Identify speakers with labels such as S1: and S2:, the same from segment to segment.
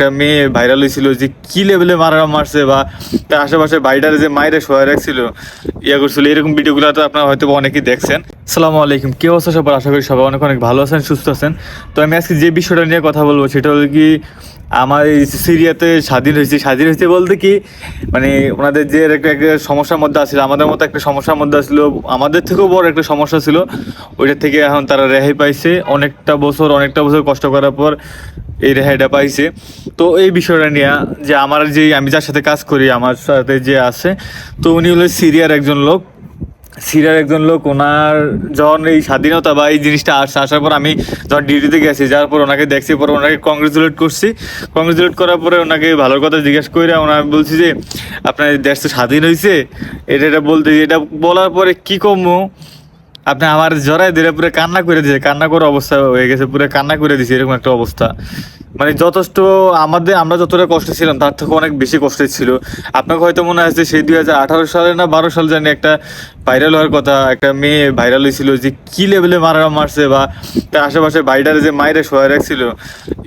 S1: একটা মেয়ে ভাইরাল হয়েছিল যে কি লেভেলে মারা মারছে বা তার আশেপাশে বাইডারে যে মায়েরা শোয়া রাখছিল, ইয়া করছিল, এরকম ভিডিওগুলো তো আপনারা হয়তো অনেকেই দেখছেন। সালাম আলাইকুম কেউ অবস্থা সবার? আশা করি সবাই অনেক অনেক ভালো আছেন, সুস্থ আছেন। তো আমি আজকে যে বিষয়টা নিয়ে কথা বলব সেটা হলো কি আমার এই সিরিয়াতে স্বাধীন হয়েছে। স্বাধীন হয়েছে বলতে কি মানে ওনাদের যে একটা একটা সমস্যার মধ্যে আসছিল আমাদের মতো একটা সমস্যার মধ্যে আসছিল আমাদের থেকেও বড় একটা সমস্যা ছিল। ওইটা থেকে এখন তারা রেহাই পাইছে। অনেকটা বছর অনেকটা বছর কষ্ট করার পর এই রেহাইটা পাইছে। তো এই বিষয়টা নিয়ে যে আমার যে আমি যার সাথে কাজ করি, আমার সাথে যে আছে, তো উনি হলো সিরিয়ার একজন লোক। সিরিয়ার একজন লোক, ওনার যখন এই স্বাধীনতা বা এই জিনিসটা আসছে আসার পর আমি যখন ডিউটিতে গেছি, যাওয়ার পর ওনাকে দেখছি, পর ওনাকে কংগ্রেচুলেট করছি। কংগ্রেচুলেট করার পরে ওনাকে ভালো কথা জিজ্ঞেস করে ওনার বলছি যে, আপনার দেশ তো স্বাধীন হয়েছে এটা এটা বলতে, এটা বলার পরে কী কমু? আপনি আমার জড়াই ধরে পুরো কান্না করে দিয়েছে কান্না করে অবস্থা হয়ে গেছে, পুরো কান্না করে দিয়েছে এরকম একটা অবস্থা। মানে যথেষ্ট আমাদের, আমরা যতটা কষ্ট ছিলাম, তার থেকে অনেক বেশি কষ্টে ছিল। আপনাকে হয়তো মনে আছে সেই দুই হাজার আঠারো সালে না বারো সাল জানি একটা ভাইরাল হওয়ার কথা, একটা মেয়ে ভাইরাল হয়েছিল যে কি লেভেলে মারা মারছে বা তার আশেপাশে বাইডারে যে মায়েরা শোয়া রাখছিল,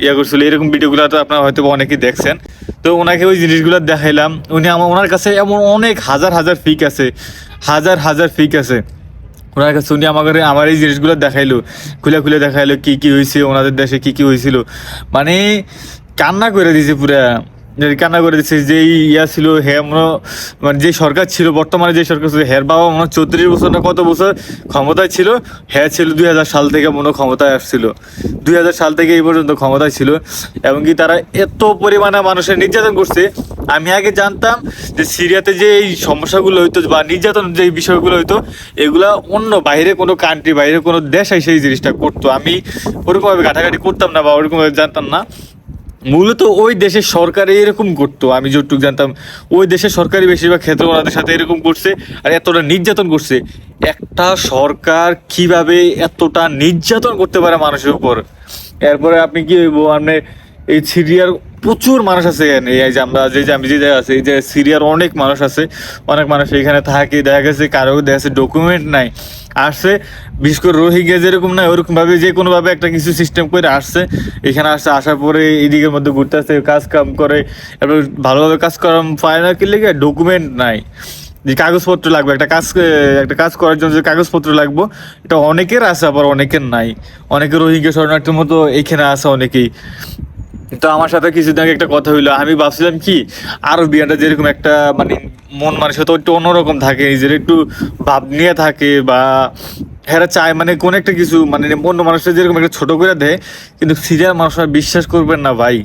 S1: ইয়া করছিল, এরকম ভিডিওগুলো তো আপনারা হয়তো অনেকেই দেখছেন। তো ওনাকে ওই জিনিসগুলো দেখাইলাম, উনি আমার, ওনার কাছে এমন অনেক হাজার হাজার ফিক আছে, হাজার হাজার ফিক আছে। ওনার কাছে উনি আমাকে আমার এই জিনিসগুলো দেখাইলো, খুলে খুলে দেখাইলো কি কি হয়েছে ওনাদের দেশে কি কি হয়েছিল মানে কান্না করে দিয়েছে পুরা। কান্না করে দিচ্ছে যে ইয়া ছিল, হে মনে মানে যে সরকার ছিল, বর্তমানে যে সরকার ছিল, হের বাবা মনে চৌত্রিশ বছর না কত বছর ক্ষমতায় ছিল হ্যাঁ ছিল দুই হাজার সাল থেকে মনে ক্ষমতায় আসছিল। দুই হাজার সাল থেকে এই পর্যন্ত ক্ষমতায় ছিল, এবং কি তারা এত পরিমাণে মানুষের নির্যাতন করছে। আমি আগে জানতাম যে সিরিয়াতে যে এই সমস্যাগুলো হইতো, বা নির্যাতন যে বিষয়গুলো হইতো, এগুলা অন্য বাইরে কোনো কান্ট্রি বাইরে কোনো দেশ এসে এই জিনিসটা করতো। আমি ওরকমভাবে ঘাটাঘাটি করতাম না, বা ওরকমভাবে জানতাম না। মূলত ওই দেশের সরকার এরকম করতো, আমি যতটুকু জানতাম, ওই দেশের সরকারি বেশিরভাগ ক্ষেত্রে ওনাদের সাথে এরকম করছে আর এতটা নির্যাতন করছে। একটা সরকার কীভাবে এতটা নির্যাতন করতে পারে মানুষের উপর? এরপরে আপনি কি আপনি এই সিরিয়ার প্রচুর মানুষ আছে এখানে। এই যে আমরা যে আমি যে জায়গায় আছি, এই যে সিরিয়ার অনেক মানুষ আছে। অনেক মানুষ এখানে থাকে, দেখা গেছে কারও দেখা গেছে ডকুমেন্ট নাই। আসছে, বিশেষ করে রোহিঙ্গা যেরকম নাই, ওরকমভাবে যে কোনোভাবে একটা কিছু সিস্টেম করে আসছে। এখানে আসছে, আসার পরে এদিকের মধ্যে ঘুরতে আসছে কাজ কাম করে, এবার ভালোভাবে কাজ করা পায় না কি লেগে ডকুমেন্ট নাই। যে কাগজপত্র লাগবে, একটা কাজ একটা কাজ করার জন্য যে কাগজপত্র লাগবে, এটা অনেকের আছে, আবার অনেকের নাই। অনেকে রোহিঙ্গা শরণার্থীর মতো এখানে আছে অনেকেই। তো আমার সাথে কিছুদিন আগে একটা কথা হইল। আমি ভাবছিলাম কি আরও বিয়াটা যেরকম একটা মানে মন মানুষের তো একটু অন্যরকম থাকে, নিজের একটু ভাব নিয়ে থাকে বা হেরা চায় মানে কোন একটা কিছু মানে অন্য মানুষরা যেরকম একটা ছোট করে দেয়, কিন্তু সিরিয়ার মানুষরা বিশ্বাস করবেন না ভাই।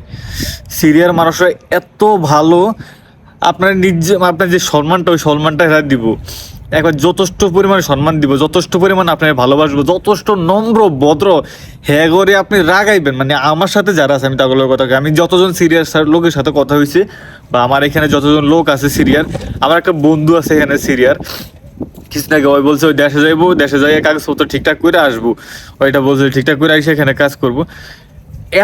S1: সিরিয়ার মানুষরা এত ভালো, আপনার নিজ, আপনার যে সম্মানটা, ওই সম্মানটা হেরা দিব। একবার যথেষ্ট পরিমাণে সম্মান দিব, যথেষ্ট পরিমাণে আপনার ভালোবাসবো, যথেষ্ট নম্র, ভদ্র হ্যাঁ করে আপনি রাগাইবেন। মানে আমার সাথে যারা আছে, আমি তাগুলোর কথা আমি যতজন সিরিয়ার লোকের সাথে কথা হয়েছে, বা আমার এখানে যতজন লোক আছে সিরিয়ার, আমার একটা বন্ধু আছে এখানে সিরিয়ার আগে ওই বলছে, ওই দেশে যাইবো, দেশে যাই কাগজপত্র ঠিকঠাক করে আসব। ওইটা বলছে, ঠিকঠাক করে আসে এখানে কাজ করব।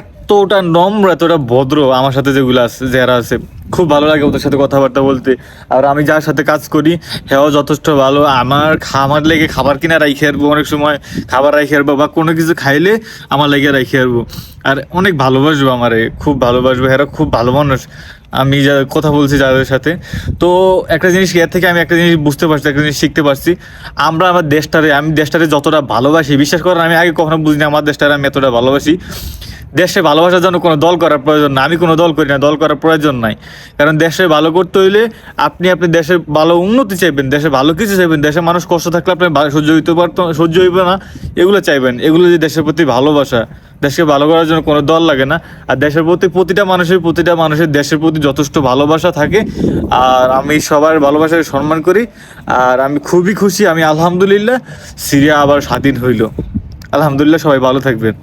S1: এতটা নম্র, এতটা ভদ্র আমার সাথে যেগুলো আছে, যারা আছে খুব ভালো লাগে ওদের সাথে কথাবার্তা বলতে। আর আমি যার সাথে কাজ করি হ্যাঁ যথেষ্ট ভালো। আমার খামার লেগে খাবার কিনা রাইখে আসব অনেক সময়। খাবার রাইখে আসব বা কোনো কিছু খাইলে আমার লেগে রাইখে আসব আর অনেক ভালোবাসবো আমারে, খুব ভালোবাসবো, এরা খুব ভালো মানুষ। আমি যা, কথা বলছি যাদের সাথে। তো একটা জিনিস এর থেকে আমি একটা জিনিস বুঝতে পারছি, একটা জিনিস শিখতে পারছি। আমরা আমার দেশটারে, আমি দেশটারে যতটা ভালোবাসি, বিশ্বাস করেন, আমি আগে কখনো বুঝিনি আমার দেশটারে আমি এতটা ভালোবাসি। দেশে ভালোবাসার জন্য কোনো দল করার প্রয়োজন না, আমি কোনো দল করি না, দল করার প্রয়োজন নাই। কারণ দেশে ভালো করতে হইলে আপনি আপনি দেশের ভালো উন্নতি চাইবেন, দেশে ভালো কিছু চাইবেন, দেশে মানুষ কষ্ট থাকলে আপনি সহ্য হইতে পারতো, সহ্য হইবে না, এগুলো চাইবেন। এগুলো যে দেশের প্রতি ভালোবাসা দেশকে ভালো করার জন্য কোনো দল লাগে না। আর দেশের প্রতি প্রতিটা মানুষের প্রতিটা মানুষের দেশের প্রতি যথেষ্ট ভালোবাসা থাকে। আর আমি সবার ভালোবাসাকে সম্মান করি। আর আমি খুবই খুশি, আমি আলহামদুলিল্লাহ, সিরিয়া আবার স্বাধীন হইল। আলহামদুলিল্লাহ, সবাই ভালো থাকবেন।